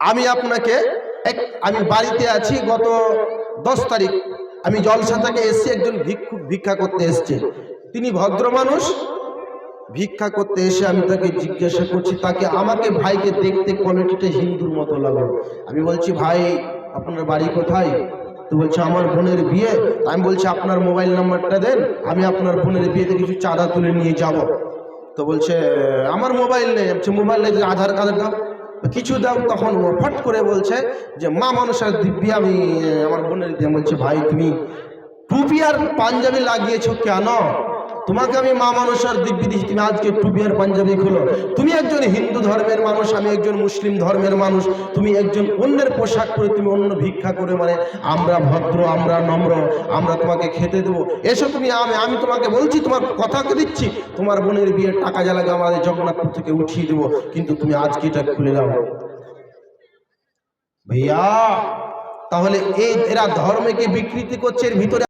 আমি আপনাকে এক আমি বাড়িতে আছি গত দশ তারিখ। আমি জলসা থেকে এসছি, একজন ভিক্ষু ভিক্ষা করতে এসছে। তিনি ভদ্র মানুষ। ভিক্ষা করতে এসে আমি তাকে জিজ্ঞাসা করছি, তাকে আমাকে ভাইকে দেখতে কোয়ালিটিটা হিন্দুর মতো লাগল। আমি বলছি, ভাই, আপনার বাড়ি কোথায়? তো বলছে, আমার বোনের বিয়ে। আমি বলছি, আপনার মোবাইল নাম্বারটা দেন, আমি আপনার বোনের বিয়েতে কিছু চাঁদা তুলে নিয়ে যাব। তো বলছে, আমার মোবাইল নেই। মোবাইল নেই আধার কার্ড দাও। কিছু দাও, তখন ফট করে বলছে যে, মা মানুষের দিব্যি, আমি, আমার বোনের দিয়ে বলছে, ভাই, তুমি টুপি আর পাঞ্জাবি লাগিয়েছ কেন? তোমাকে আমি মা মানুষের দিব্যি দিচ্ছি। তুমি আজকে টুপি পাঞ্জাবি খুলো। তুমি একজন হিন্দু ধর্মের মানুষ, আমি একজন মুসলিম ধর্মের মানুষ। তুমি একজন অন্যের পোশাক পরে তুমি অন্য ভিক্ষা করে মানে আমরা ভদ্র, আমরা নম্র, আমরা তোমাকে খেতে দেবো। এসো তুমি আমি আমি তোমাকে বলছি, তোমার কথাকে দিচ্ছি। তোমার বোনের বিয়ের টাকা জ্বালাকে আমাদের জগন্নাথপুর থেকে উঠিয়ে দেবো। কিন্তু তুমি আজকে এটা খুলে দাও। ভাইয়া, তাহলে এই এরা ধর্মকে বিকৃতি করছে, এর ভিতরে